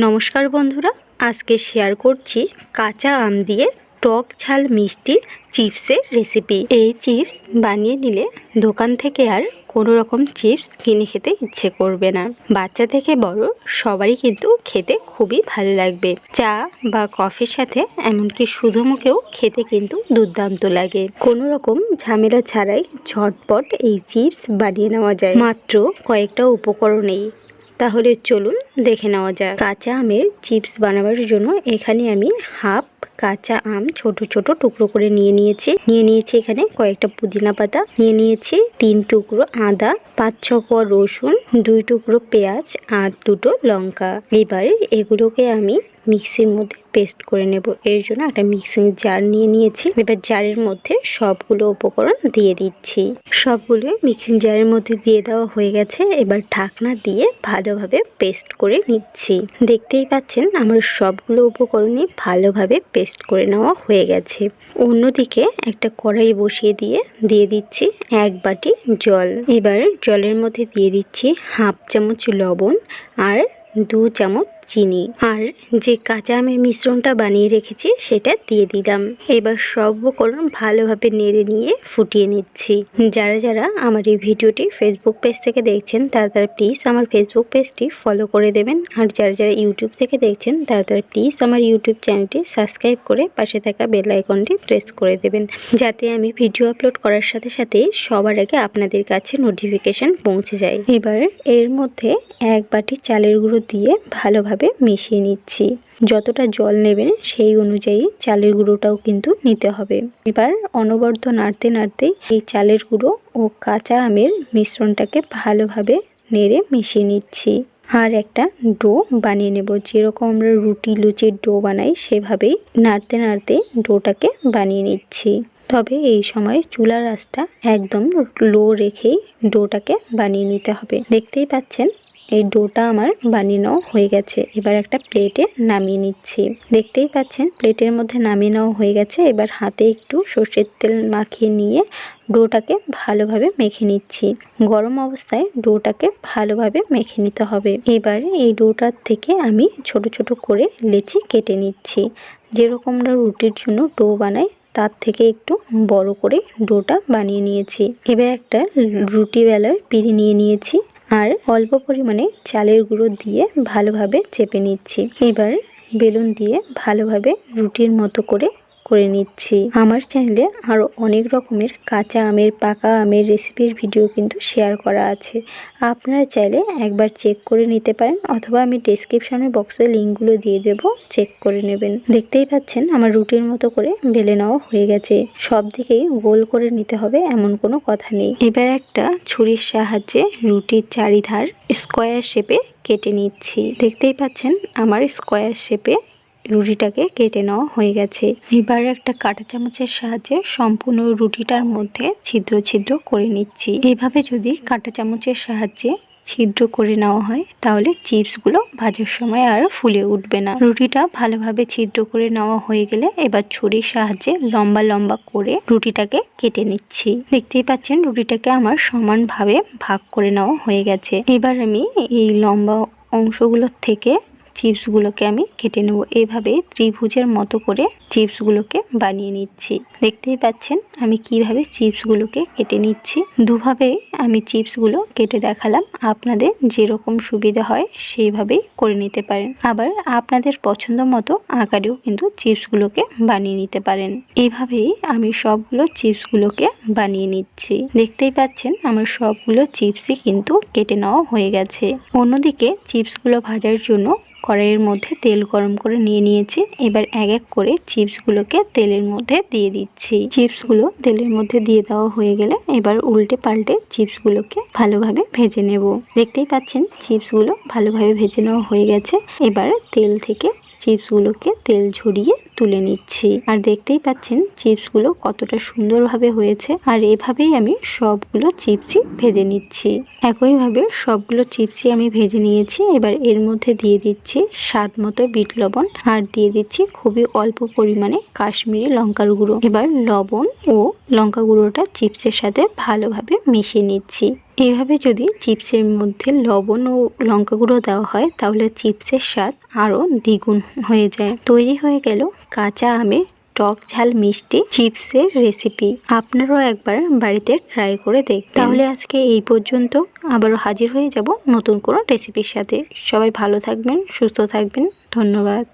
নমস্কার বন্ধুরা, আজকে শেয়ার করছি কাঁচা আম দিয়ে টক ঝাল মিষ্টি চিপসের রেসিপি এই চিপস বানিয়ে নিলে দোকান থেকে আর কোনো রকম চিপস কিনে খেতে ইচ্ছে করবে না। বাচ্চা থেকে বড় সবারই কিন্তু খেতে খুবই ভালো লাগবে। চা বা কফির সাথে এমনকি শুধু মুখেও খেতে কিন্তু দুর্দান্ত লাগে। কোনো রকম ঝামেলা ছাড়াই ঝটপট এই চিপস বানিয়ে নেওয়া যায়। মাত্র কয়েকটা উপকরণেই তাহলে চলুন দেখে নেওয়া যায় কাঁচা আমের চিপস বানাবার জন্য এখানে আমি হাফ কাঁচা আম ছোট ছোট টুকরো করে নিয়ে নিয়েছি। নিয়ে নিয়েছি এখানে কয়েকটা পুদিনা পাতা। নিয়ে নিয়েছি তিন টুকরো আদা, পাঁচ ছ রসুন, দুই টুকরো পেঁয়াজ আর দুটো লঙ্কা। এবারে এগুলোকে আমি মিক্সির মধ্যে পেস্ট করে নেব। এর জন্য একটা মিক্সিং জার নিয়ে নিয়েছি। এবার জারের মধ্যে সবগুলো উপকরণ দিয়ে দিচ্ছি। সবগুলো মিক্সিং জারের মধ্যে দিয়ে দেওয়া হয়ে গেছে। এবার ঢাকনা দিয়ে ভালোভাবে পেস্ট করে নিচ্ছি। দেখতেই পাচ্ছেন, আমার সবগুলো উপকরণই ভালোভাবে পেস্ট করে নেওয়া হয়ে গেছে। অন্যদিকে একটা কড়াই বসিয়ে দিয়ে দিয়ে দিচ্ছি এক বাটি জল। এবার জলের মধ্যে দিয়ে দিচ্ছি হাফ চামচ লবণ আর দু চামচ চিনি। আর যে কাঁচা আমের মিশ্রণটা বানিয়ে রেখেছি, সেটা দিয়ে দিলাম। এবার সব উপকরণ ভালোভাবে নেড়ে নিয়ে ফুটিয়ে নিচ্ছি। যারা যারা আমার এই ভিডিওটি ফেসবুক পেজ থেকে দেখছেন, তারা তারা প্লিজ আমার ফেসবুক পেজটি ফলো করে দেবেন। আর যারা যারা ইউটিউব থেকে দেখছেন, তারা তারা প্লিজ আমার ইউটিউব চ্যানেলটি সাবস্ক্রাইব করে পাশে থাকা বেল আইকনটি প্রেস করে দেবেন। যাতে আমি ভিডিও আপলোড করার সাথে সাথে সবার আগে আপনাদের কাছে নোটিফিকেশন পৌঁছে যায়। এবার এর মধ্যে এক বাটি চালের গুঁড়ো দিয়ে ভালোভাবে মিশিয়ে নিচ্ছি। যতটা জল নেবেন সেই অনুযায়ী চালের গুঁড়োটাও কিন্তু নিতে হবে। এবার অনবরত নাড়তে নাড়তে এই চালের গুঁড়ো ও কাঁচা আমের মিশ্রণটাকে ভালোভাবে নেড়ে মিশিয়ে নিচ্ছি। আর একটা ডো বানিয়ে নেব। যেরকম আমরা রুটি, লুচির ডো বানাই, সেভাবেই নাড়তে নাড়তে ডোটাকে বানিয়ে নিচ্ছি। তবে এই সময় চুলার আঁচটা একদম লো রেখেই ডোটাকে বানিয়ে নিতে হবে। দেখতেই পাচ্ছেন এই ডোটা আমার বানিয়ে নেওয়া হয়ে গেছে। এবার একটা প্লেটে নামিয়ে নিচ্ছি। দেখতেই পাচ্ছেন, প্লেটের মধ্যে নামিয়ে নেওয়া হয়ে গেছে। এবার হাতে একটু সর্ষের তেল মাখিয়ে নিয়ে ডোটাকে ভালোভাবে মেখে নিচ্ছি। গরম অবস্থায় ডোটাকে ভালোভাবে মেখে নিতে হবে। এবার এই ডোটার থেকে আমি ছোট ছোট করে লেচি কেটে নিচ্ছি। যেরকম রুটির জন্য ডো বানাই, তার থেকে একটু বড় করে ডোটা বানিয়ে নিয়েছি। এবার একটা রুটি বেলার পিড়ি নিয়ে নিয়েছি। আর অল্প পরিমাণে চালের গুঁড়ো দিয়ে ভালোভাবে চেপে নিচ্ছি। এবার বেলুন দিয়ে ভালোভাবে রুটির মতো করে করে নিচ্ছি। আমার চ্যানেলে আরও অনেক রকমের কাঁচা আমের, পাকা আমের রেসিপির ভিডিও কিন্তু শেয়ার করা আছে। আপনারা চাইলে একবার চেক করে নিতে পারেন অথবা আমি ডেসক্রিপশনের বক্সে লিঙ্কগুলো দিয়ে দেব চেক করে নেবেন। দেখতেই পাচ্ছেন আমার রুটির মতো করে বেলে নেওয়া হয়ে গেছে। সব দিকেই গোল করে নিতে হবে এমন কোনো কথা নেই। এবার একটা ছুরির সাহায্যে রুটির চারিধার স্কোয়ার শেপে কেটে নিচ্ছি। দেখতেই পাচ্ছেন আমার স্কোয়ার শেপে রুটিটাকে কেটে নেওয়া হয়ে গেছে। এবার একটা কাঁটা চামচের সাহায্যে সম্পূর্ণ রুটিটার মধ্যে ছিদ্র ছিদ্র করে নিচ্ছি। এভাবে যদি কাঁটা চামচের সাহায্যে ছিদ্র করে নেওয়া হয়, তাহলে চিপসগুলো ভাজার সময় আর ফুলে উঠবে না। রুটিটা ভালোভাবে ছিদ্র করে নেওয়া হয়ে গেলে এবার ছুরির সাহায্যে লম্বা লম্বা করে রুটিটাকে কেটে নিচ্ছি। দেখতেই পাচ্ছেন, রুটিটাকে আমার সমানভাবে ভাগ করে নেওয়া হয়ে গেছে। এবার আমি এই লম্বা অংশগুলোর থেকে চিপসগুলোকে আমি কেটে নেব। এইভাবে ত্রিভুজের মতো করে চিপসগুলোকে বানিয়ে নিচ্ছি। দেখতেই পাচ্ছেন, আমি কীভাবে চিপসগুলোকে কেটে নিচ্ছি। দুভাবে আমি চিপসগুলো কেটে দেখালাম। আপনাদের যেরকম সুবিধা হয় সেইভাবেই করে নিতে পারেন। আবার আপনাদের পছন্দ মতো আকারেও কিন্তু চিপসগুলোকে বানিয়ে নিতে পারেন। এইভাবেই আমি সবগুলো চিপসগুলোকে বানিয়ে নিচ্ছি। দেখতেই পাচ্ছেন, আমার সবগুলো চিপসই কিন্তু কেটে নেওয়া হয়ে গেছে। অন্যদিকে চিপসগুলো ভাজার জন্য কড়াইয়ের মধ্যে তেল গরম করে নিয়ে নিয়েছি। এবার এক এক করে চিপসগুলোকে তেলের মধ্যে দিয়ে দিচ্ছি। চিপসগুলো তেলের মধ্যে দিয়ে দেওয়া হয়ে গেলে এবার উল্টে পাল্টে চিপসগুলোকে ভালোভাবে ভেজে নেব। দেখতেই পাচ্ছেন, চিপসগুলো ভালোভাবে ভেজে নেওয়া হয়ে গেছে। এবার তেল থেকে চিপসগুলোকে তেল ঝরিয়ে তুলে নিচ্ছি। আর দেখতেই পাচ্ছেন চিপসগুলো কতটা সুন্দরভাবে হয়েছে। আর এভাবেই আমি সবগুলো চিপসই ভেজে নিচ্ছি। একইভাবে সবগুলো চিপসই আমি ভেজে নিয়েছি। এবার এর মধ্যে দিয়ে দিচ্ছি স্বাদ মতো বিট লবণ। আর দিয়ে দিচ্ছি খুবই অল্প পরিমাণে কাশ্মীরি লঙ্কার গুঁড়ো। এবার লবণ ও লঙ্কা গুঁড়োটা চিপসের সাথে ভালোভাবে মিশিয়ে নিচ্ছি। এইভাবে যদি চিপসের মধ্যে লবণ ও লঙ্কা গুঁড়ো দেওয়া হয়, তাহলে চিপসের স্বাদ আরও দ্বিগুণ হয়ে যায়। তৈরি হয়ে গেল কাঁচা আমের টক ঝাল মিষ্টি চিপসের রেসিপি। আপনারাও একবার বাড়িতে ট্রাই করে দেখ তাহলে আজকে এই পর্যন্ত। আবারও হাজির হয়ে যাব নতুন কোনো রেসিপির সাথে। সবাই ভালো থাকবেন, সুস্থ থাকবেন। ধন্যবাদ।